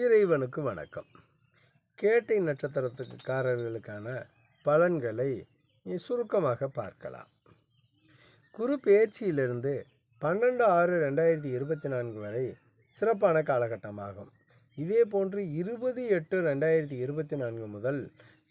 இறைவனுக்கு வணக்கம். கேட்டை நட்சத்திரத்துக்காரர்களுக்கான பலன்களை சுருக்கமாக பார்க்கலாம். குரு பெயர்ச்சியிலிருந்து பன்னெண்டு ஆறு ரெண்டாயிரத்தி இருபத்தி நான்கு வரை சிறப்பான காலகட்டமாகும். இதே போன்று இருபது எட்டு ரெண்டாயிரத்தி இருபத்தி நான்கு முதல்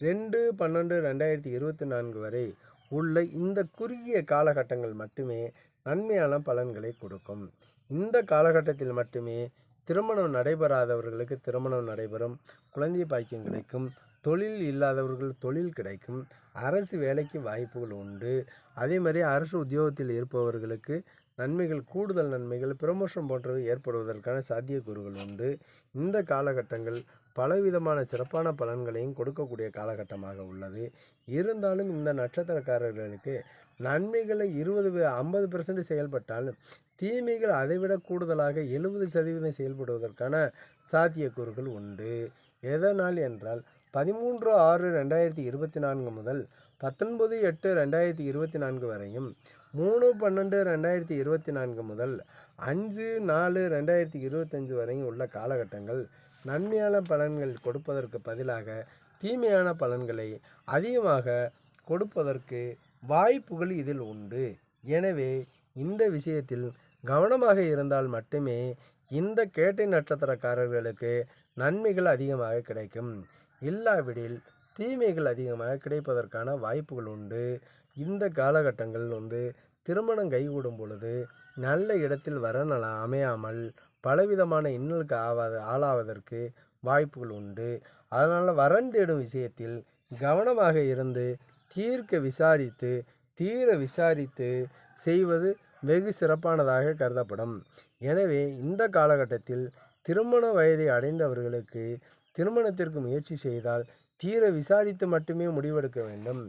ரெண்டு பன்னெண்டு ரெண்டாயிரத்தி இருபத்தி நான்கு வரை உள்ள இந்த குறுகிய காலகட்டங்கள் மட்டுமே நன்மையான பலன்களை கொடுக்கும். இந்த காலகட்டத்தில் மட்டுமே திருமணம் நடைபெறாதவர்களுக்கு திருமணம் நடைபெறும். குழந்தை பாக்கியம் கிடைக்கும். தொழில் இல்லாதவர்கள் தொழில் கிடைக்கும். அரசு வேலைக்கு வாய்ப்புகள் உண்டு. அதே மாதிரி அரசு உத்தியோகத்தில் இருப்பவர்களுக்கு நன்மைகள் கூடுதல் நன்மைகள் ப்ரமோஷன் போன்றவை ஏற்படுவதற்கான சாத்தியக்கூறுகள் உண்டு. இந்த காலகட்டங்கள் பலவிதமான சிறப்பான பலன்களையும் கொடுக்கக்கூடிய காலகட்டமாக உள்ளது. இருந்தாலும் இந்த நட்சத்திரக்காரர்களுக்கு நன்மைகளை இருபது ஐம்பது பெர்சன்ட் செயல்பட்டாலும் தீமைகள் அதைவிட கூடுதலாக எழுபது சதவீதம் செயல்படுவதற்கான சாத்தியக்கூறுகள் உண்டு. எதனால் என்றால் பதிமூன்று ஆறு ரெண்டாயிரத்தி இருபத்தி நான்கு முதல் பத்தொன்பது எட்டு ரெண்டாயிரத்தி இருபத்தி நான்கு வரையும் மூணு பன்னெண்டு ரெண்டாயிரத்தி இருபத்தி நான்கு முதல் அஞ்சு நாலு ரெண்டாயிரத்தி இருபத்தஞ்சு வரையும் உள்ள காலகட்டங்கள் நன்மையான பலன்கள் கொடுப்பதற்கு பதிலாக தீமையான பலன்களை அதிகமாக கொடுப்பதற்கு வாய்ப்புகள் இதில் உண்டு. எனவே இந்த விஷயத்தில் கவனமாக இருந்தால் மட்டுமே இந்த கேட்டை நட்சத்திரக்காரர்களுக்கு நன்மைகள் அதிகமாக கிடைக்கும். இல்லாவிடில் தீமைகள் அதிகமாக கிடைப்பதற்கான வாய்ப்புகள் உண்டு. இந்த காலகட்டங்கள் வந்து திருமணம் கைகூடும் பொழுது நல்ல இடத்தில் வரநல அமையாமல் பலவிதமான இன்னலுக்கு ஆவாத ஆளாவதற்கு வாய்ப்புகள் உண்டு. அதனால் வரன் தேடும் விஷயத்தில் கவனமாக இருந்து தீர்க்க விசாரித்து தீர விசாரித்து செய்வது வெகு சிறப்பானதாக கருதப்படும். எனவே இந்த காலகட்டத்தில் திருமண வயதை அடைந்தவர்களுக்கு திருமணத்திற்கு முயற்சி செய்தால் தீர விசாரித்து மட்டுமே முடிவெடுக்க வேண்டும்.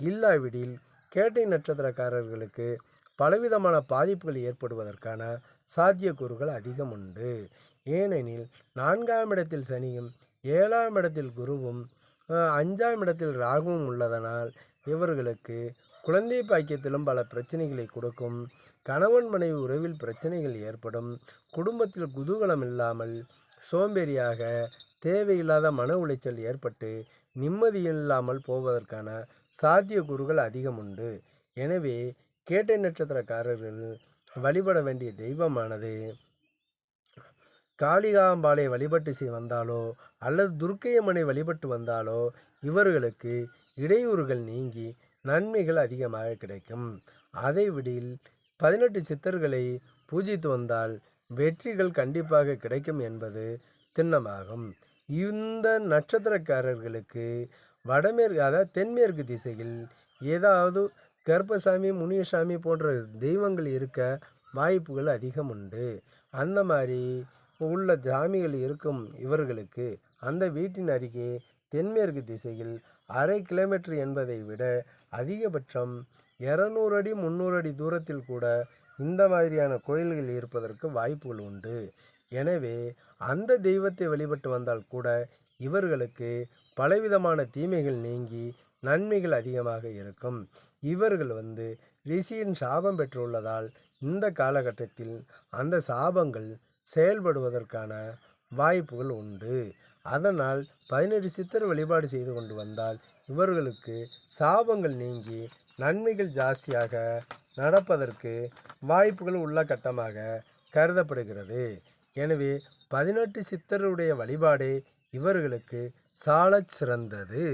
இல்லாவிடில் கேட்டை நட்சத்திரக்காரர்களுக்கு பலவிதமான பாதிப்புகள் ஏற்படுவதற்கான சாத்தியக்கூறுகள் அதிகம் உண்டு. ஏனெனில் நான்காம் இடத்தில் சனியும் ஏழாம் இடத்தில் குருவும் அஞ்சாம் இடத்தில் ராகுவும் உள்ளதனால் இவர்களுக்கு குழந்தை பாக்கியத்திலும் பல பிரச்சனைகளை கொடுக்கும். கணவன் மனைவி உறவில் பிரச்சனைகள் ஏற்படும். குடும்பத்தில் குதூகலம் இல்லாமல் சோம்பேறியாக தேவையில்லாத மன உளைச்சல் ஏற்பட்டு நிம்மதியில்லாமல் போவதற்கான போவதற்கான சாத்தியக்கூறுகள் அதிகம் உண்டு. எனவே கேட்டை நட்சத்திரக்காரர்கள் வழிபட வேண்டிய தெய்வமானது காளிகாம்பாளை வழிபட்டு செய் வந்தாலோ அல்லது துர்க்கையம்மனை வழிபட்டு வந்தாலோ இவர்களுக்கு இடையூறுகள் நீங்கி நன்மைகள் அதிகமாக கிடைக்கும். அதை விடில் பதினெட்டு சித்தர்களை பூஜித்து வந்தால் வெற்றிகள் கண்டிப்பாக கிடைக்கும் என்பது திண்ணமாகும். இந்த நட்சத்திரக்காரர்களுக்கு வடமேற்கு அதாவது தென்மேற்கு திசையில் ஏதாவது கர்ப்பசாமி முனியசாமி போன்ற தெய்வங்கள் இருக்க வாய்ப்புகள் அதிகம் உண்டு. அந்த மாதிரி உள்ள ஜாமிகள் இருக்கும் இவர்களுக்கு அந்த வீட்டின் அருகே தென்மேற்கு திசையில் அரை கிலோமீட்டர் என்பதை விட அதிகபட்சம் இரநூறு அடி முந்நூறு அடி தூரத்தில் கூட இந்த மாதிரியான கோயில்கள் இருப்பதற்கு வாய்ப்புகள் உண்டு. எனவே அந்த தெய்வத்தை வழிபட்டு வந்தால் கூட இவர்களுக்கு பலவிதமான தீமைகள் நீங்கி நன்மைகள் அதிகமாக இருக்கும். இவர்கள் வந்து ரிஷியின் சாபம் பெற்றுள்ளதால் இந்த காலகட்டத்தில் அந்த சாபங்கள் செயல்படுவதற்கான வாய்ப்புகள் உண்டு. அதனால் பதினேழு சித்தர் வழிபாடு செய்து கொண்டு வந்தால் இவர்களுக்கு சாபங்கள் நீங்கி நன்மைகள் ஜாஸ்தியாக நடப்பதற்கு வாய்ப்புகள் உள்ள கட்டமாக கருதப்படுகிறது. எனவே பதினெட்டு சித்தருடைய வழிபாடே இவர்களுக்கு சாலச் சிறந்தது.